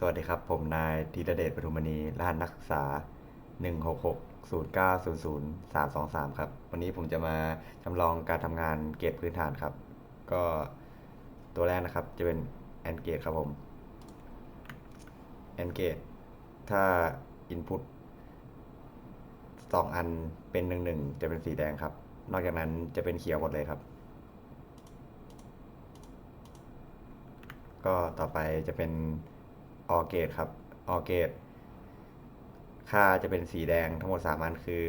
สวัสดีครับ ผมนายธีรเดชปทุมณีรหัสนักศึกษา 166-0900-323ครับ วันนี้ผมจะมาจำลองการทำงานเกรดพื้นฐานครับ ก็ตัวแรกนะครับจะเป็น AND gate ครับผม AND gate ถ้า input สองอันเป็นหนึ่งหนึ่งจะเป็นสีแดงครับ นอกจากนั้นจะเป็นเขียวหมดเลยครับ ก็ต่อไปจะเป็น ออเกตครับออเกตค่าจะเป็นสีแดงทั้งหมดสามอันคือ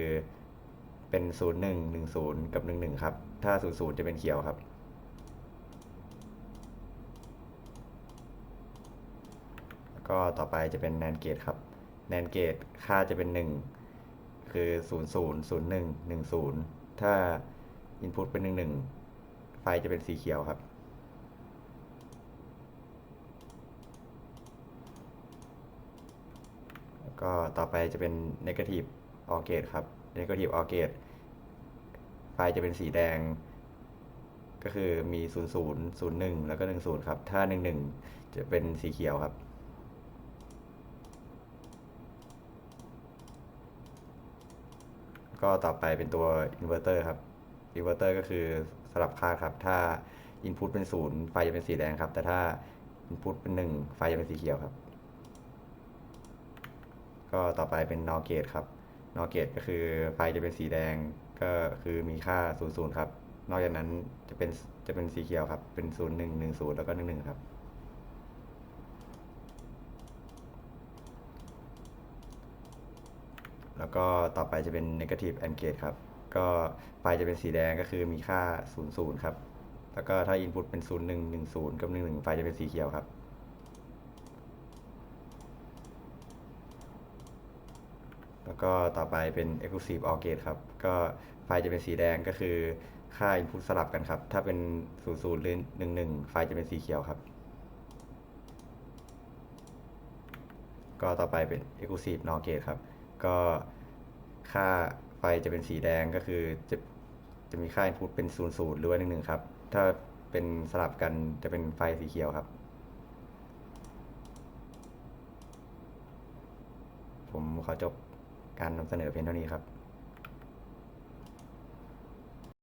เป็นศูนย์หนึ่งหนึ่งศูนย์กับหนึ่งหนึ่งครับ ถ้าศูนย์ศูนย์จะเป็นเขียวครับ แล้วก็ต่อไปจะเป็นแนนเกตครับแนนเกตค่าจะเป็นหนึ่งคือศูนย์ศูนย์ศูนย์หนึ่งหนึ่งศูนย์ถ้าอินพุตเป็นหนึ่งหนึ่งไฟจะเป็นสีเขียวครับ แล้ว ก็ต่อไปจะเป็น negative OR gate ครับ negative OR gate ไฟจะเป็นสีแดง ก็คือมี 0 0 0 1 แล้วก็ 1 0 ครับ ถ้า 1 1 จะเป็นสีเขียวครับก็ต่อไปเป็นตัว inverter ครับ inverter ก็คือสลับค่าครับ ถ้า input เป็น 0 ไฟจะเป็นสีแดงครับ แต่ถ้า input เป็น 1 ไฟจะเป็นสีเขียวครับ ก็ต่อไปเป็น NOR gate ครับ NOR gate ก็คือไฟจะเป็นสีแดงก็คือมีค่า 00 ครับ นอกจากนั้นจะเป็นจะเป็นสีเขียวครับ เป็น 0 1 1 0 แล้วก็ 1 1 ครับ แล้วก็ต่อไปจะเป็น negative AND gate ครับ ก็ไฟจะเป็นสีแดงก็คือมีค่า 00 ครับ แล้วก็ถ้า input เป็น 0 1 1 0 กับ 1 1 ไฟจะเป็นสีเขียวครับ แล้วก็ต่อไปเป็น exclusive OR gate ครับ ก็ไฟจะเป็นสีแดงก็คือค่า input สลับกันครับ ถ้าเป็น 00หรือ11 ไฟจะเป็นสีเขียวครับ ก็ต่อไปเป็น exclusive NOR gate ครับ ก็ค่าไฟจะเป็นสีแดงก็คือจะจะมีค่า input เป็น 00 หรือว่า11 ครับ ถ้าเป็นสลับกันจะเป็นไฟสีเขียวครับ ผมขอจบ การนำเสนอเพียงเท่านี้ครับ